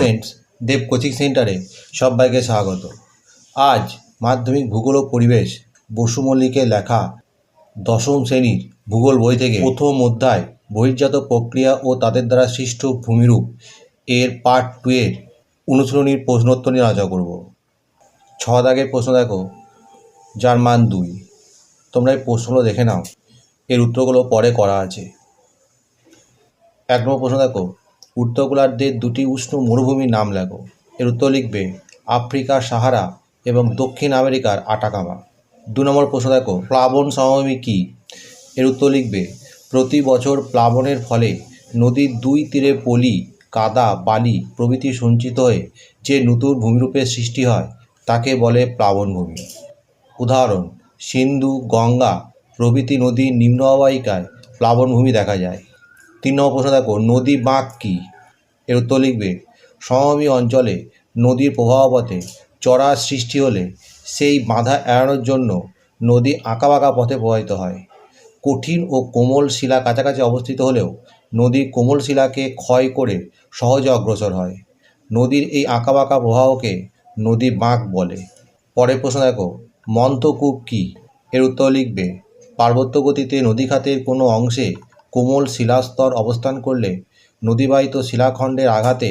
Friends দেব coaching সেন্টারে সবাইকে স্বাগত। আজ মাধ্যমিক ভূগোল ও পরিবেশ, বসু মল্লিকের লেখা দশম শ্রেণির ভূগোল বই থেকে প্রথম অধ্যায়, বহির্জাত প্রক্রিয়া ও তাদের দ্বারা সৃষ্ট ভূমিরূপ এর পার্ট টু এর অনুশীলনীর প্রশ্নোত্তর নিয়ে আলোচনা করব। ছ দাগের প্রশ্ন দেখো, যার মান দুই। তোমরা এই প্রশ্নগুলো দেখে নাও। এর উত্তরগুলো পরে করা আছে। এক নম্বর প্রশ্ন দেখো উত্তর গোলার্ধের দুটি উষ্ণ মরুভূমির নাম লেখো। এর উত্তর লিখবে আফ্রিকার সাহারা এবং দক্ষিণ আমেরিকার আটাকামা। দু নম্বর প্রশ্ন দেখো, প্লাবন সমভূমি কী? এর উত্তর লিখবে, প্রতি বছর প্লাবনের ফলে নদীর দুই তীরে পলি, কাদা, বালি প্রভৃতি সঞ্চিত হয়ে যে নতুন ভূমিরূপের সৃষ্টি হয়, তাকে বলে প্লাবনভূমি উদাহরণ, সিন্ধু, গঙ্গা প্রভৃতি নদীর নিম্ন অববাহিকায় প্লাবনভূমি দেখা যায়। তিন নম্বর প্রশ্ন দেখো, নদী বাঁক কী? এর উত্তর লিখবে, সমভূমি অঞ্চলে নদীর প্রবাহপথে চড়ার সৃষ্টি হলে সেই বাধা এড়ানোর জন্য নদী আঁকাবাঁকা পথে প্রবাহিত হয়। কঠিন ও কোমল শিলা কাছাকাছি অবস্থিত হলেও নদী কোমল শিলাকে ক্ষয় করে সহজে অগ্রসর হয়। নদীর এই আঁকাবাঁকা প্রবাহকে নদী বাঁক বলে। পরের প্রশ্ন দেখো, মন্থকূপ কী? এর উত্তর লিখবে, পার্বত্য গতিতে নদী খাতের কোনো অংশে কোমল শিলাস্তর অবস্থান করলে নদীবাহিত শিলাখণ্ডের আঘাতে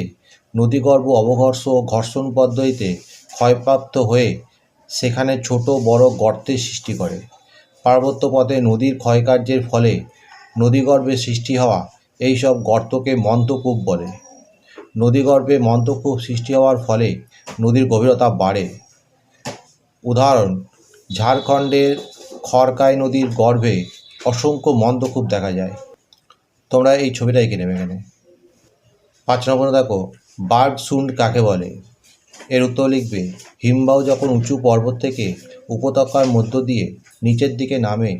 নদীগর্ভ অবঘর্ষ ও ঘর্ষণ পদ্ধতিতে ক্ষয়প্রাপ্ত হয়ে সেখানে ছোট বড় গর্তের সৃষ্টি করে। পার্বত্য পথে নদীর ক্ষয়কার্যের ফলে নদীগর্ভে সৃষ্টি হওয়া এই সব গর্তকে মন্তকূপ বলে। নদীগর্ভে মন্তকূপ সৃষ্টি হওয়ার ফলে নদীর গভীরতা বাড়ে। উদাহরণ, ঝাড়খণ্ডের খড়কাই নদীর গর্ভে অসংখ্য মন্তকূপ দেখা যায়। তোমরা এই ছবিটা এঁকে নেবে এখানে। পাঁচ নম্বর দেখো বার্ড সুন্ড কাকে বলে? এর উত্তর লিখবে, হিমবাহ যখন উঁচু পর্বত থেকে উপত্যকার মধ্য দিয়ে নিচের দিকে নামে,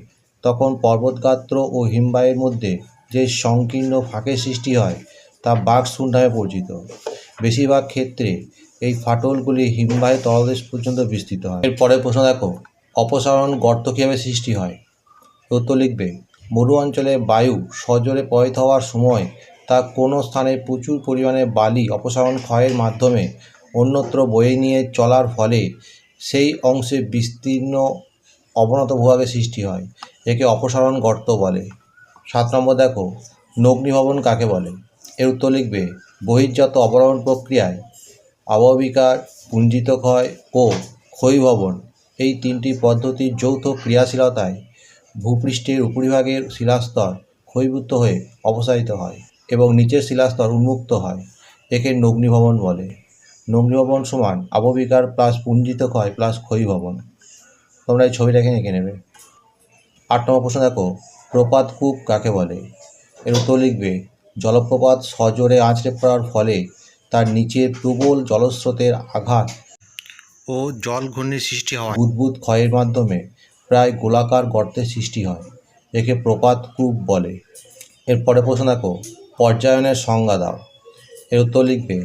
তখন পর্বতগাত্র ও হিমবাহের মধ্যে যে সংকীর্ণ ফাঁকের সৃষ্টি হয়, তা বাঘ সুন্ড নামে পরিচিত। বেশিরভাগ ক্ষেত্রে এই ফাটলগুলি হিমবাহের তলদেশ পর্যন্ত বিস্তৃত হয়। এর পরের প্রশ্ন দেখো, অপসারণ গর্ত কীভাবে সৃষ্টি হয়? উত্তর লিখবে মরু অঞ্চলে বায়ু সজোরে প্রবাহিত হওয়ার সময় তা কোনো স্থানে প্রচুর পরিমাণে বালি অপসারণ ক্ষয়ের মাধ্যমে অন্যত্র বয়ে নিয়ে চলার ফলে সেই অংশে বিস্তীর্ণ অবনত ভূভাগের সৃষ্টি হয়, একে অপসারণ গর্ত বলে। সাত নম্বর দেখো, নগ্নিভবন কাকে বলে? এর উত্তর লিখবে, বহির্জাত অবরোহণ প্রক্রিয়ায় আবহবিকার পুঞ্জিত ক্ষয় ও ক্ষয়ীভবন। এই তিনটি পদ্ধতির যৌথ ক্রিয়াশীলতায় ভূপৃষ্ঠের উপরিভাগের শিলাস্তর ক্ষয়ীভূত হয়ে অপসারিত হয় এবং নিচের শিলাস্তর উন্মুক্ত হয় একে নগ্নিভবন বলে। নগ্নিভবন সমান আবহবিকার প্লাস পুঞ্জিত ক্ষয় প্লাস ক্ষয়ীভবন। তোমরা এই ছবিটাকে এঁকে নেবে। আট নম্বর প্রশ্ন দেখো প্রপাত কূপ কাকে বলে? এর উত্তর লিখবে জলপ্রপাত সজোরে আঁচড়ে পড়ার ফলে তার নিচে প্রবল জলস্রোতের আঘাত ও জল ঘূর্ণির সৃষ্টি হয় বুদবুদ ক্ষয়ের মাধ্যমে প্রায় গোলাকার গর্তের সৃষ্টি হয়, একে প্রপাত কূপ বলে। এরপরে প্রশ্ন দেখো, পর্যায়নের সংজ্ঞা দাও। এর উত্তর লিখবে,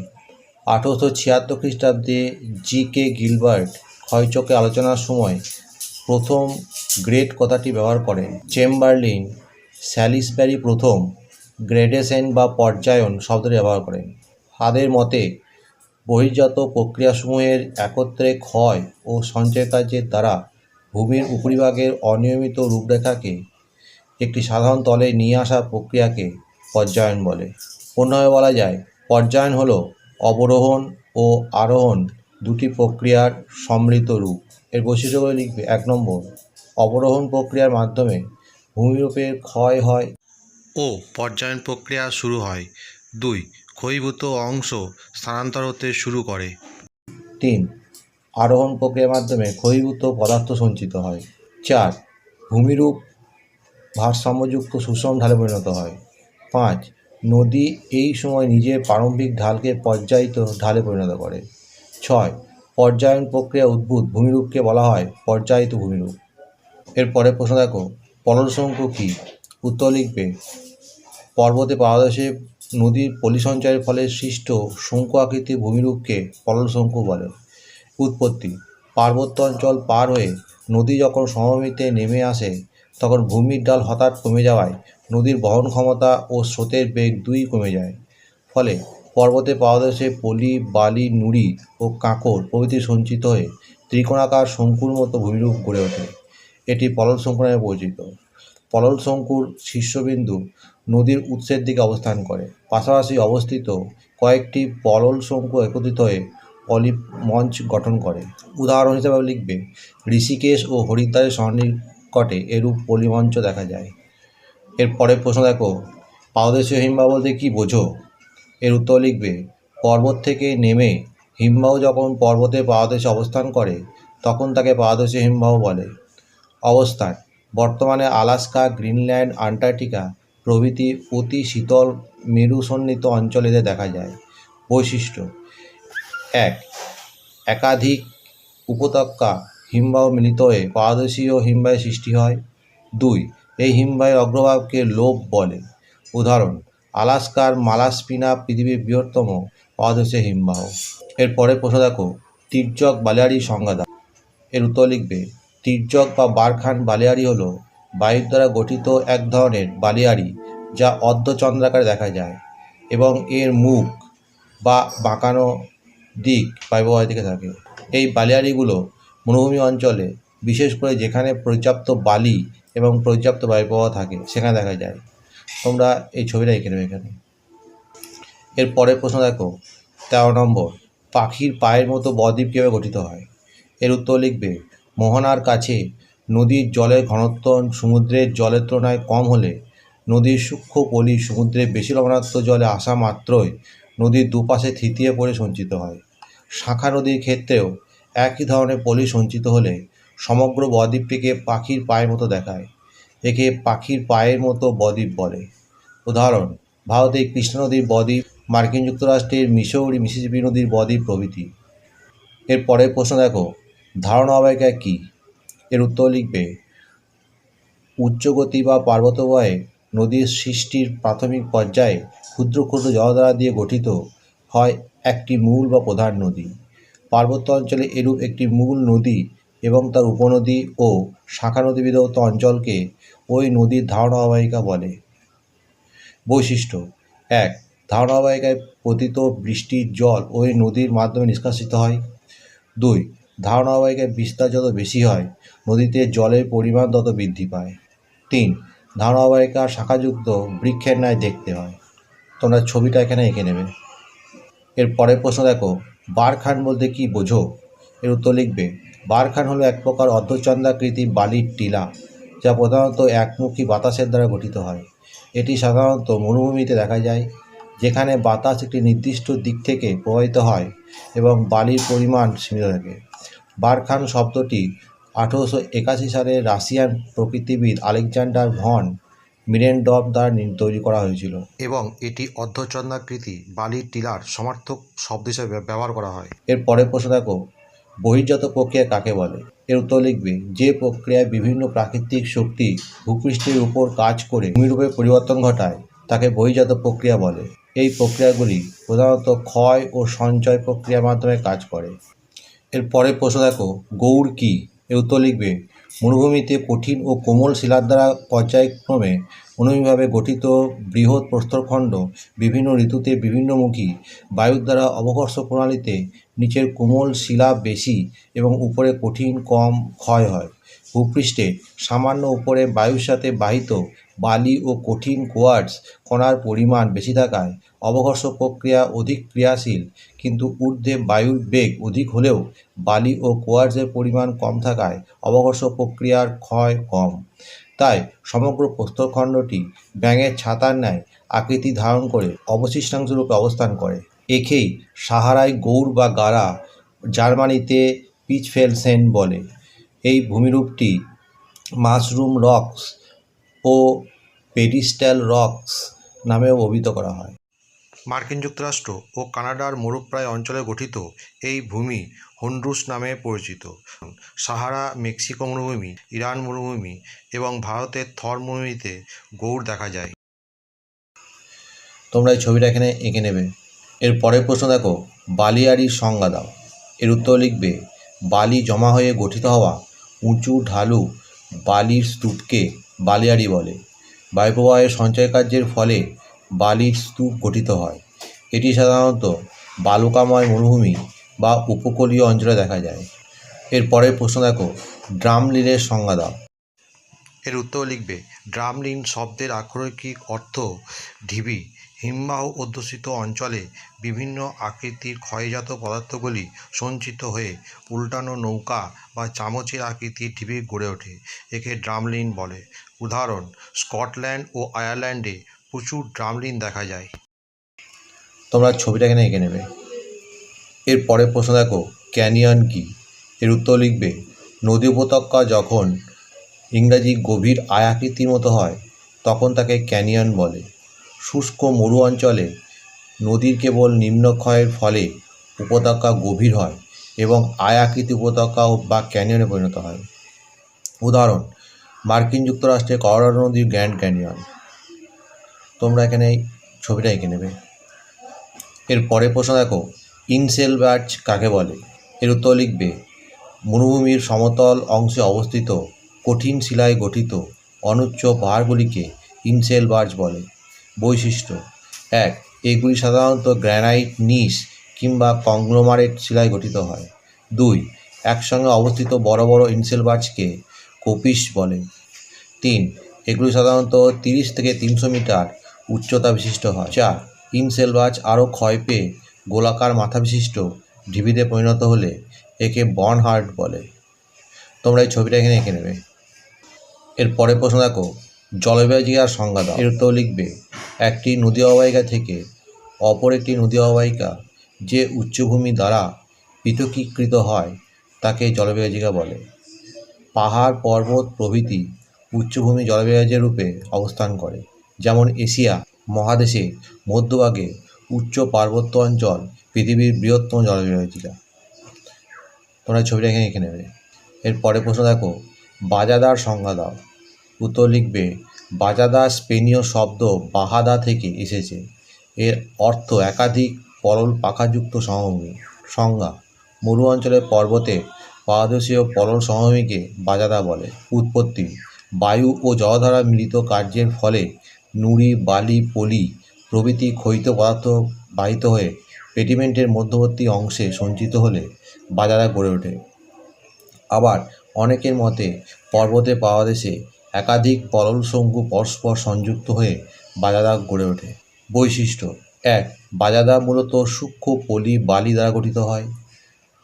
আঠেরোশো ছিয়াত্তর খ্রিস্টাব্দে জি কে গিলবার্ট ক্ষয়চকে আলোচনার সময় প্রথম গ্রেট কথাটি ব্যবহার করেন। চেম্বারলিন স্যালিসব্যারি প্রথম গ্রেডেশন বা পর্যায়ন শব্দটি ব্যবহার করেন। তাদের মতে, বহির্জাত প্রক্রিয়াসমূহের একত্রে ক্ষয় ও সঞ্চয় কাজের দ্বারা ভূমির উপরিভাগের অনিয়মিত রূপরেখাকে একটি সাধারণ তলে নিয়ে আসার প্রক্রিয়াকে পর্যায়ন বলে। অন্যভাবে বলা যায়, পর্যায়ন হল অবরোহণ ও আরোহণ দুটি প্রক্রিয়ার সম্মিলিত রূপ। এর বৈশিষ্ট্যগুলো লিখবে এক নম্বর, অবরোহণ প্রক্রিয়ার মাধ্যমে ভূমিরূপের ক্ষয় হয় ও পর্যায়ন প্রক্রিয়া শুরু হয়। দুই, ক্ষয়ীভূত অংশ স্থানান্তর হতে শুরু করে। তিন আরোহণ প্রক্রিয়ার মাধ্যমে ক্ষয়ীভূত পদার্থ সঞ্চিত হয়। চার, ভূমিরূপ ভারসাম্যযুক্ত সুষম ঢালে পরিণত হয়। পাঁচ, নদী এই সময় নিজের প্রারম্ভিক ঢালকে পর্যায়িত ঢালে পরিণত করে। ছয়, পর্যায়ন প্রক্রিয়া উদ্ভূত ভূমিরূপকে বলা হয় পর্যায়িত ভূমিরূপ। এরপরে প্রশ্ন দেখো পললশঙ্কু কী? উত্তর লিখবে, পর্বতে পাদদেশে নদীর পলিসঞ্চয়ের ফলে সৃষ্ট শঙ্কু আকৃতির ভূমিরূপকে পললশঙ্কু বলে। উৎপত্তি। পার্বত্য অঞ্চল পার হয়ে নদী যখন সমভূমিতে নেমে আসে, তখন ভূমির ডাল হঠাৎ কমে যাওয়ায় নদীর বহন ক্ষমতা ও স্রোতের বেগ দুই কমে যায়। ফলে পর্বতে পাদদেশে পলি, বালি, নুড়ি ও কাঁকর প্রভৃতি সঞ্চিত হয়ে ত্রিকোণাকার শঙ্কুর মতো ভূমিরূপ গড়ে ওঠে। এটি পলল শঙ্কু নামে পরিচিত। পলল শঙ্কুর শীর্ষবিন্দু নদীর উৎসের দিকে অবস্থান করে। পাশাপাশি অবস্থিত কয়েকটি পলল শঙ্কু একত্রিত হয়ে পলিপ মঞ্চ গঠন করে। উদাহরণ হিসেবে লিখবে, ঋষিকেশ ও হরিদ্বারের সন্নিকটে এরূপ পলিমঞ্চ দেখা যায়। এর পরের প্রশ্ন দেখো পাদদেশীয় হিমবাহ বলতে কী বোঝো? এর উত্তর লিখবে, পর্বত থেকে নেমে হিমবাহ যখন পর্বতে পাদদেশে অবস্থান করে, তখন তাকে পাদদেশীয় হিমবাহ বলে। অবস্থান, বর্তমানে আলাস্কা, গ্রিনল্যান্ড, আন্টার্কটিকা প্রভৃতি অতি শীতল মেরুসন্নিত অঞ্চলে দেখা যায়। বৈশিষ্ট্য এক। একাধিক উপত্যকা হিমবাহ মিলিত হয়ে পাদদেশীয় হিমবাহের সৃষ্টি হয়। দুই, এই হিমবাহের অগ্রভাগকে লোভ বলে। উদাহরণ, আলাস্কার মালাসপিনা পৃথিবীর বৃহত্তম পাদদেশীয় হিমবাহ। এর পরের প্রশ্ন দেখো, তির্যক বালিয়াড়ি সংজ্ঞা এর উত্তর লিখবে, তির্যক বা বারখান বালিয়াড়ি হলো বায়ুর দ্বারা গঠিত এক ধরনের বালিয়াড়ি যা অর্ধচন্দ্রাকারে দেখা যায় এবং এর মুখ বা বাঁকানো দিক বায়ুপ্রবাহের দিকে থাকে। এই বালিয়াড়িগুলো মরুভূমি অঞ্চলে, বিশেষ করে যেখানে পর্যাপ্ত বালি এবং পর্যাপ্ত বায়ুপ্রবাহ থাকে, সেখানে দেখা যায়। তোমরা এই ছবিটা এঁকে নেবে এখানে। এর পরের প্রশ্ন দেখো, তেরো নম্বর, পাখির পায়ের মতো বদ্বীপ কীভাবে গঠিত হয়? এর উত্তর লিখবে, মোহনার কাছে নদীর জলের ঘনত্ব সমুদ্রের জলের তুলনায় কম হলে নদীর সূক্ষ্ম পলি সমুদ্রে বেশি লবণাক্ত জলে আসা মাত্রই নদীর দুপাশে থিতিয়ে পড়ে সঞ্চিত হয়। শাখা নদীর ক্ষেত্রেও একই ধরনের পলি সঞ্চিত হলে সমগ্র বদ্বীপটিকে পাখির পায়ের মতো দেখায়। একে পাখির পায়ের মতো বদ্বীপ বলে। উদাহরণ ভারতের কৃষ্ণ নদীর বদ্বীপ, মার্কিন যুক্তরাষ্ট্রের মিসৌরি মিসিসিপি নদীর বদ্বীপ প্রভৃতি। এর পরের প্রশ্ন দেখো, ধারণা অবায়িকা কী? এর উত্তর লিখবে, উচ্চগতি বা পার্বতবয়ে নদীর সৃষ্টির প্রাথমিক পর্যায়ে ক্ষুদ্র ক্ষুদ্র জলধারা দিয়ে গঠিত হয় একটি মূল বা প্রধান নদী। পার্বত্য অঞ্চলে এরূপ একটি মূল নদী এবং তার উপনদী ও শাখা নদী বিধৌত অঞ্চলকে ওই নদীর ধারণা অববাহিকা বলে। বৈশিষ্ট্য, এক ধারণা অববাহিকায় পতিত বৃষ্টির জল ওই নদীর মাধ্যমে নিষ্কাশিত হয়। দুই ধারণা অববাহিকায় বিস্তার যত বেশি হয়, নদীতে জলের পরিমাণ তত বৃদ্ধি পায়। তিন ধারণা অববাহিকা শাখাযুক্ত বৃক্ষের ন্যায় দেখতে হয়। তোমরা ছবিটা এখানে এঁকে নেবে। এর পরের প্রশ্ন দেখো, বারখান বলতে কি বোঝো? এর উত্তর লিখবে, বারখান হলো এক প্রকার অর্ধচন্দ্রাকৃতি বালির টিলা, যা প্রধানত একমুখী বাতাসের দ্বারা গঠিত হয়। এটি সাধারণত মরুভূমিতে দেখা যায়, যেখানে বাতাস একটি নির্দিষ্ট দিক থেকে প্রবাহিত হয় এবং বালির পরিমাণ সীমিত থাকে। বারখান শব্দটি আঠেরোশো একাশি সালে রাশিয়ান প্রকৃতিবিদ আলেকজান্ডার ভন মিরেন্ডভ দ্বারা নি- তৈরি করা হয়েছিল। এবং এটি অর্ধচন্দ্রাকৃতি বালির টিলার সমার্থক শব্দ হিসেবে ব্যবহার করা হয়। এর পরের প্রশ্ন দেখো বহির্জাত প্রক্রিয়া কাকে বলে? এর উত্তর লিখবে যে প্রক্রিয়ায় বিভিন্ন প্রাকৃতিক শক্তি ভূপৃষ্ঠের উপর কাজ করে ভূমিরূপে পরিবর্তন ঘটায় তাকে বহির্জাত প্রক্রিয়া বলে। এই প্রক্রিয়াগুলি প্রধানত ক্ষয় ও সঞ্চয় প্রক্রিয়ার মাধ্যমে কাজ করে। এর পরের প্রশ্ন দেখো গৌড় কী? এর উত্তর লিখবে মরুভূমিতে কঠিন ও কোমল শিলার দ্বারা পর্যায়ক্রমে অনুভূমিভাবে গঠিত বৃহৎ প্রস্তরখণ্ড, বিভিন্ন ঋতুতে বিভিন্নমুখী বায়ুর দ্বারা অবকর্ষ প্রণালীতে নিচের কোমল শিলা বেশি এবং উপরে কঠিন, কম ক্ষয় হয়। ভূপৃষ্ঠে সামান্য উপরে বায়ুর সাথে বাহিত বালি ও কঠিন কোয়ার্টস কণার পরিমাণ বেশি থাকায় অবকর্ষ প্রক্রিয়া অধিক ক্রিয়াশীল, কিন্তু ঊর্ধ্বে বায়ুর বেগ অধিক হলেও বালি ও কোয়ার্টসের পরিমাণ কম থাকায় অবঘর্ষ প্রক্রিয়ার ক্ষয় কম। তাই সমগ্র প্রস্তরখণ্ডটি ব্যাঙের ছাতার ন্যায় আকৃতি ধারণ করে অবশিষ্টাংশ রূপে অবস্থান করে। একেই সাহারায় গৌড় বা গারা জার্মানিতে পিচফেলসেন বলে। এই ভূমিরূপটি মাশরুম রক্স ও পেডিস্টাল রক্স নামেও অভিহিত করা হয়। মার্কিন যুক্তরাষ্ট্র ও কানাডার মরুপ্রায় অঞ্চলে গঠিত এই ভূমি হন্ডুস নামে পরিচিত। সাহারা, মেক্সিকো মরুভূমি, ইরান মরুভূমি এবং ভারতের থর মরুভূমিতে গৌড় দেখা যায়। তোমরা এই ছবিটা এখানে এঁকে নেবে। এর পরের প্রশ্ন দেখো, বালিয়াড়ির সংজ্ঞা দাও। এর উত্তর লিখবে, বালি জমা হয়ে গঠিত হওয়া উঁচু ঢালু বালির স্তূপকে বালিয়াড়ি বলে। বায়ুপ্রবাহের সঞ্চয় কার্যের ফলে বালির স্তূপ গঠিত হয়। এটি সাধারণত বালুকাময় মরুভূমি বা উপকূলীয় অঞ্চলে দেখা যায়। এর পরের প্রশ্ন দেখো, ড্রামলিনের সংজ্ঞা দাও। এর উত্তর লিখবে, ড্রামলিন শব্দের আক্ষরিক অর্থ ঢিবি। হিমবাহ অধ্যুষিত অঞ্চলে বিভিন্ন আকৃতির ক্ষয়জাত পদার্থগুলি সঞ্চিত হয়ে উল্টানো নৌকা বা চামচের আকৃতির ঢিবি গড়ে ওঠে। একে ড্রামলিন বলে। উদাহরণ, স্কটল্যান্ড ও আয়ারল্যান্ডে প্রচুর ড্রামলিন দেখা যায়। তোমরা ছবিটা এখানে এঁকে নেবে। এর পরের প্রশ্ন দেখো, ক্যানিয়ন কি? এর উত্তর লিখবে, নদী উপত্যকা যখন ইংরাজি গভীর আয়াকৃতির মতো হয়, তখন তাকে ক্যানিয়ন বলে। শুষ্ক মরু অঞ্চলে নদীর কেবল নিম্নক্ষয়ের ফলে উপত্যকা গভীর হয় এবং আয়াকৃতি উপত্যকা বা ক্যানিয়নে পরিণত হয়। উদাহরণ, মার্কিন যুক্তরাষ্ট্রে কলোরাডো নদীর গ্র্যান্ড ক্যানিয়ন। তোমরা এখানে ছবিটা এঁকে নেবে। এর পরের প্রশ্ন দেখো ইনসেল ব্যাচ কাকে বলে? এর উত্তর লিখবে, মরুভূমির সমতল অংশে অবস্থিত কঠিন শিলায় গঠিত অনুচ্চ পাহাড়গুলিকে ইনসেল বার্চ বলে। বৈশিষ্ট্য, এক, এগুলি সাধারণত গ্র্যানাইট নিস কিংবা কংগ্লোমারেট শিলায় গঠিত হয়। দুই, একসঙ্গে অবস্থিত বড় বড় ইনসেল বার্চকে কোপিস বলে। তিন, এগুলি সাধারণত তিরিশ থেকে তিনশো মিটার উচ্চতা বিশিষ্ট হয়। ইনসেল বার্চ আরও ক্ষয় পেয়ে গোলাকার মাথা বিশিষ্ট ঢিবিতে পরিণত হলে একে বন হার্ট বলে। তোমরা এই ছবিটা এখানে এঁকে নেবে। এর পরে প্রশ্ন দেখো জলবায়ুজিকার সংজ্ঞা দাও। এর উত্তর লিখবে, একটি নদী অববাহিকা থেকে অপর একটি নদী অববাহিকা যে উচ্চভূমি দ্বারা পৃথকীকৃত হয়, তাকে জলবায়ুজিকা বলে। পাহাড়, পর্বত প্রভৃতি উচ্চভূমি জলবায়ুজের রূপে অবস্থান করে। যেমন এশিয়া, মহাদেশে, মধ্যভাগে, উচ্চ পার্বত্য অঞ্চল পৃথিবীর বৃহত্তম জলবায়ুজিকা তোমরা ছবিটা এখানে এঁকে নেবে। এর পরের প্রশ্ন দেখো, বাজাদার সংজ্ঞা দাও। উত্তর লিখবে, বাজাদা স্পেনীয় শব্দ বাহাদা থেকে এসেছে। এর অর্থ একাধিক পরল পাখাযুক্ত সমভূমি। সংজ্ঞা, মরু অঞ্চলের পর্বতে পাদদেশীয় পরল সমভূমিকে বাজাদা বলে। উৎপত্তি, বায়ু ও জলধারা মিলিত কার্যের ফলে নুড়ি, বালি, পলি প্রভৃতি ক্ষয়িত পদার্থ বাহিত হয়ে পেডিমেন্টের মধ্যবর্তী অংশে সঞ্চিত হলে বাজাদা গড়ে ওঠে। আবার অনেকের মতে পর্বতে পাওয়া দেশে একাধিক পরল শঙ্কু পরস্পর সংযুক্ত হয়ে বাজাদা গড়ে ওঠে। বৈশিষ্ট্য, এক বাজাদা মূলত সূক্ষ্ম পলি, বালি দ্বারা গঠিত হয়।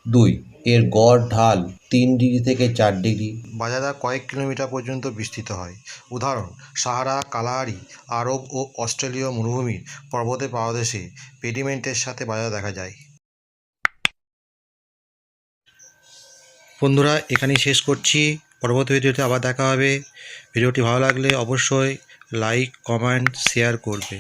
দুই এর গড় ঢাল তিন ডিগ্রি থেকে চার ডিগ্রি। বাজাদা কয়েক কিলোমিটার পর্যন্ত বিস্তৃত হয়। উদাহরণ, সাহারা, কালাহারি, আরব ও অস্ট্রেলীয় মরুভূমির পর্বতে পাওয়া দেশে পেডিমেন্টের সাথে বাজাদা দেখা যায়। বন্ধুরা, এখানেই শেষ করছি। পরবর্তী ভিডিওতে আবার দেখা হবে। ভিডিওটি ভালো লাগলে অবশ্যই লাইক, কমেন্ট, শেয়ার করবে।